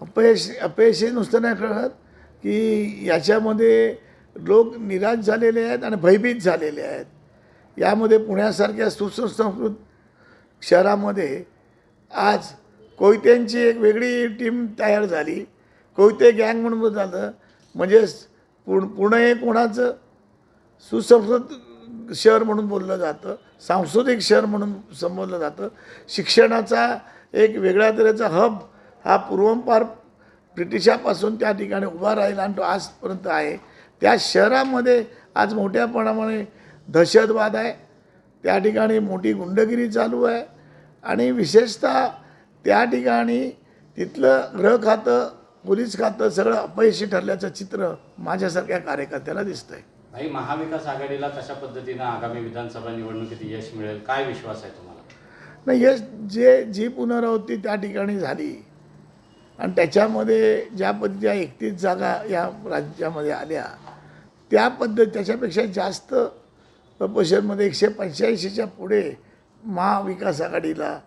अपयश अपयश हे नुसतं नाही कळत की याच्यामध्ये लोक निराश झालेले आहेत आणि भयभीत झालेले आहेत. यामध्ये पुण्यासारख्या सुसंस्कृत शहरामध्ये आज कोयत्यांची एक वेगळी टीम तयार झाली. कोयते गँग म्हणून झालं. म्हणजे पुण पुणे हे कोणाचं? सुसंस्कृत शहर म्हणून बोललं जातं. सांस्कृतिक शहर म्हणून संबोधलं जातं. शिक्षणाचा एक वेगळ्या तऱ्हेचा हब हा पूर्वंपार ब्रिटिशापासून त्या ठिकाणी उभा राहिला आणि तो आजपर्यंत आहे. त्या शहरामध्ये आज मोठ्या प्रमाणे दहशतवाद आहे. त्या ठिकाणी मोठी गुंडगिरी चालू आहे. आणि विशेषतः त्या ठिकाणी तिथलं गृह खातं पोलीस खातं सगळं अपयशी ठरल्याचं चित्र माझ्यासारख्या कार्यकर्त्याला दिसतं आहे महाविकास आघाडीला कशा पद्धतीनं आगामी विधानसभा निवडणुकीत यश मिळेल? काय विश्वास आहे तुम्हाला? नाही हे जे जी पुनरावृत्ती त्या ठिकाणी झाली आणि त्याच्यामध्ये ज्या पद्धतीच्या एकतीस जागा या राज्यामध्ये आल्या त्या पद्धत त्याच्यापेक्षा जास्त प्रपोशनमध्ये एकशे पंच्याऐंशीच्या पुढे महाविकास आघाडीला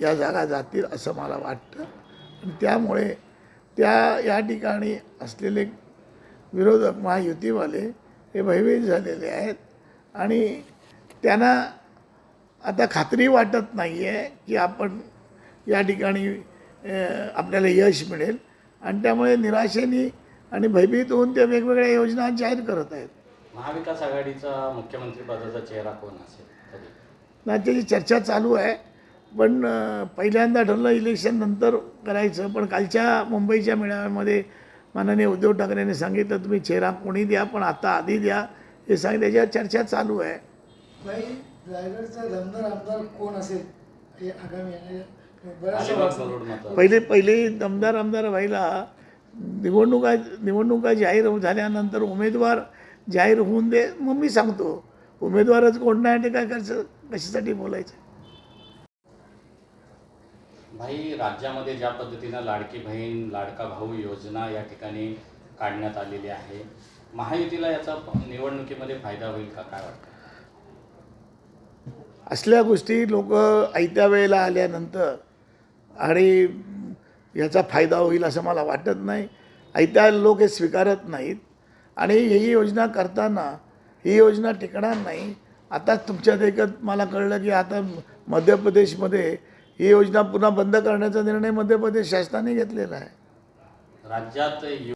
या जागा जातील असं मला वाटतं. आणि त्यामुळे त्या या ठिकाणी असलेले विरोधक महायुतीवाले हे भयभीत झालेले आहेत. आणि त्यांना आता खात्री वाटत नाही आहे की आपण या ठिकाणी आपल्याला यश मिळेल. आणि त्यामुळे निराशेने आणि भयभीत होऊन ते वेगवेगळ्या योजना जाहीर करत आहेत. महाविकास आघाडीचा मुख्यमंत्री पदाचा चेहरा कोण असेल ना त्याची चर्चा चालू आहे. पण पहिल्यांदा ठरलं इलेक्शन नंतर करायचं. पण कालच्या मुंबईच्या मेळाव्यामध्ये माननीय उद्धव ठाकरेंनी सांगितलं तुम्ही चेहरा कोणी द्या पण आता आधी द्या. हे सांगितलं त्याच्यावर चर्चा चालू आहे. भाई रायगडचा दमदार आमदार कोण असेल हे आगामी पहिले पहिले दमदार आमदार व्हायला निवडणुका निवडणुका जाहीर झाल्यानंतर उमेदवार जाहीर होऊन दे मग मी सांगतो. उमेदवारच कोण नाही ते काय करायचं? कशासाठी बोलायचं? भाई राज्यामध्ये ज्या पद्धतीनं लाडकी बहीण लाडका भाऊ योजना या ठिकाणी काढण्यात आलेली आहे महायुतीला याचा निवडणुकीमध्ये फायदा होईल का? काय वाटतं? असल्या गोष्टी लोक आयत्या वेळेला आल्यानंतर आणि याचा फायदा होईल असं मला वाटत नाही. आयत्या लोक हे स्वीकारत नाहीत. आणि ही योजना करताना ही योजना टिकणार नाही. आताच तुमच्या देखत मला कळलं की आता मध्य प्रदेशमध्ये ही योजना पुन्हा बंद करण्याचा निर्णय मध्य प्रदेश शासनाने घेतलेला आहे. राज्यात